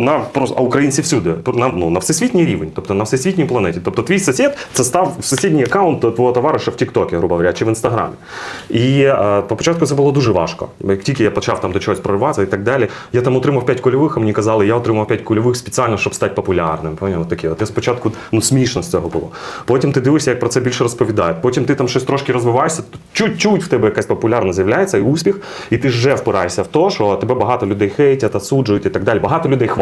на просто а українці всюди, на, ну, на всесвітній рівень, тобто на всесвітній планеті. Тобто твій сусід це став сусідній аккаунт твого товариша в Тіктокі, грубо говоря, чи в інстаграмі. І е, по початку це було дуже важко. Як тільки я почав там до чогось прориватися і так далі, я там отримав 5 кульових, а мені казали, я отримав 5 кульових спеціально, щоб стати популярним. Поняв? Таке. От спочатку ну, смішно з цього було. Потім ти дивишся, як про це більше розповідають. Потім ти там щось трошки розвиваєшся, чуть-чуть в тебе якась популярна з'являється і успіх, і ти вже впираєшся в те, що тебе багато людей хейтять, осуджують і так далі. Багато людей хвалять.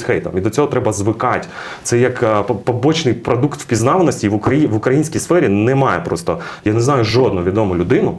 з хейтом. І до цього треба звикати. Це як по- побочний продукт впізнаваності в в українській сфері немає просто. Я не знаю жодну відому людину.